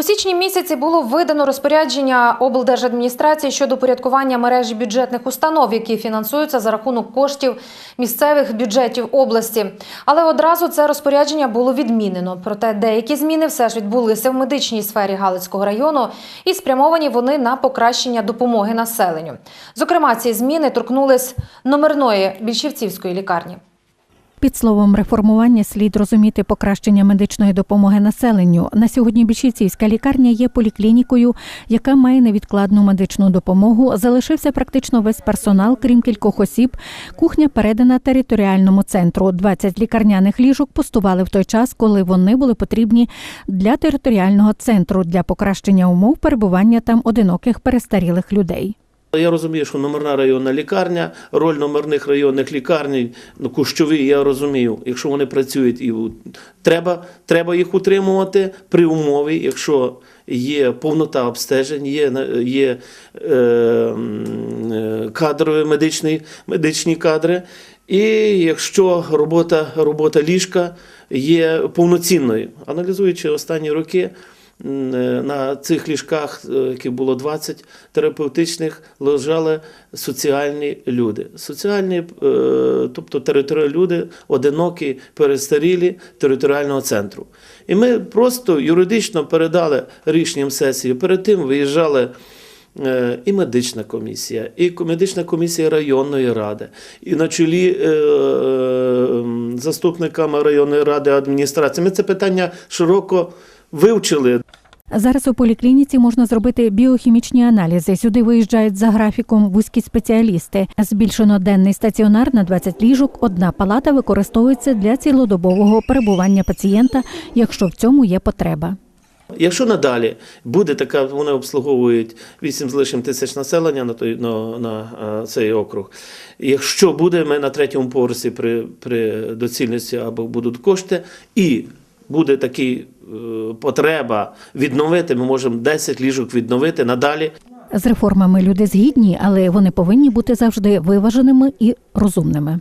У січні місяці було видано розпорядження облдержадміністрації щодо порядкування мережі бюджетних установ, які фінансуються за рахунок коштів місцевих бюджетів області. Але одразу це розпорядження було відмінено. Проте деякі зміни все ж відбулися в медичній сфері Галицького району і спрямовані вони на покращення допомоги населенню. Зокрема, ці зміни торкнулись номерної більшівцівської лікарні. Під словом реформування слід розуміти покращення медичної допомоги населенню. На сьогодні Більшівцівська лікарня є поліклінікою, яка має невідкладну медичну допомогу. Залишився практично весь персонал, крім кількох осіб. Кухня передана територіальному центру. 20 лікарняних ліжок пустували в той час, коли вони були потрібні для територіального центру для покращення умов перебування там одиноких перестарілих людей. Я розумію, що номерна районна лікарня, роль номерних районних лікарень, ну, кущові, я розумію, якщо вони працюють і треба, треба їх утримувати при умові, якщо є повнота обстежень, є, є е, е, кадрові медичні, медичні кадри, і якщо робота, робота ліжка є повноцінною. Аналізуючи останні роки, на цих ліжках, е, яких було 20 терапевтичних, лежали соціальні люди. Соціальні, е, тобто територіальні люди, одинокі, перестарілі територіального центру. І ми просто юридично передали рішенням сесії. Перед тим виїжджали. е, І медична комісія, і медична комісія районної ради, і на чолі е, заступниками районної ради адміністрації. Ми це питання широко вивчили. Зараз у поліклініці можна зробити біохімічні аналізи. Сюди виїжджають за графіком вузькі спеціалісти. Збільшено денний стаціонар на 20 ліжок. Одна палата використовується для цілодобового перебування пацієнта, якщо в цьому є потреба. Якщо надалі буде така, вони обслуговують 8 з лишнім тисяч населення на той на, на цей округ. Якщо буде, ми на третьому поверсі при, при доцільності або будуть кошти, і буде такі е, потреба відновити, ми можемо 10 ліжок відновити надалі. З реформами люди згідні, але вони повинні бути завжди виваженими і розумними.